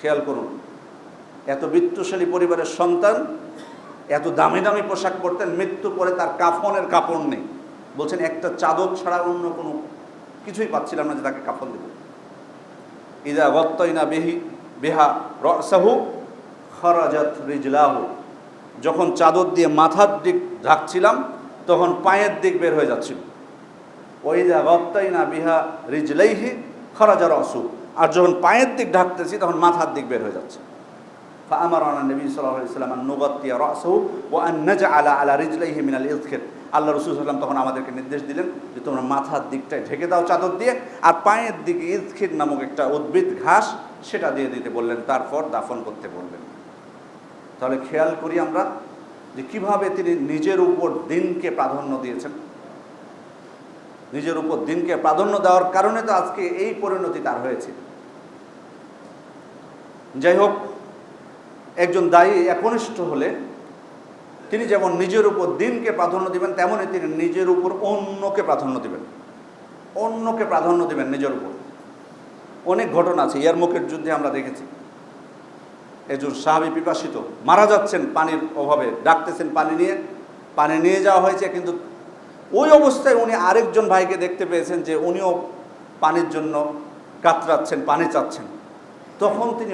খেয়াল করুন। এত বিত্তশালী পরিবারের সন্তান, এত দামি দামি পোশাক পরতেন, মৃত্যু পরে তার কাফনের কাপড় নেই। বলছেন, একটা চাদর ছাড়া অন্য কোনো কিছুই পাচ্ছিলাম না যে তাকে কাফন দেব। ইদা গত্তইনা বেহি, বেহা রসাহু খরাজাত রিজলাহু। যখন চাদর দিয়ে মাথার দিক ঢাকছিলাম, তখন পায়ের দিক বের হয়ে যাচ্ছিল। ওইদা গত্তইনা বিহা রিজলাইহি খরাজা রসু আর যখন পায়ের দিক ঢাকতেছি, তখন মাথার দিক বের হয়ে যাচ্ছে। আমার নবী সাল্লাম নোগতিয়া রসৌ ও আন্নাজ আলা আলা রিজলাইহি মিনাল ইজখের আল্লাহ রসুল সাল্লাম তখন আমাদেরকে নির্দেশ দিলেন যে তোমরা মাথার দিকটায় ঢেকে দাও চাদর দিয়ে আর পায়ের দিকে ইজখির নামক একটা উদ্ভিদ, ঘাস সেটা দিয়ে দিতে বললেন, তারপর দাফন করতে বললেন। তাহলে খেয়াল করি আমরা যে কীভাবে তিনি নিজের উপর দিনকে প্রাধান্য দিয়েছেন। নিজের উপর দিনকে প্রাধান্য দেওয়ার কারণে তো আজকে এই পরিণতি তার হয়েছে। যাই হোক একজন দায়ী, একনিষ্ঠ হলে তিনি যেমন নিজের উপর দিনকে প্রাধান্য দিবেন তেমনই তিনি নিজের উপর অন্যকে প্রাধান্য দিবেন। অন্যকে প্রাধান্য দিবেন নিজের উপর। অনেক ঘটনা আছে ইয়ারমুখের যুদ্ধে আমরা দেখেছি। একজন সাহাবি পিপাসিত, মারা যাচ্ছেন পানির অভাবে, ডাকতেছেন পানি নিয়ে পানি নিয়ে যাওয়া হয়েছে, কিন্তু ওই অবস্থায় উনি আরেকজন ভাইকে দেখতে পেয়েছেন যে উনিও পানির জন্য কাতরাচ্ছেন, পানি চাচ্ছেন। তখন তিনি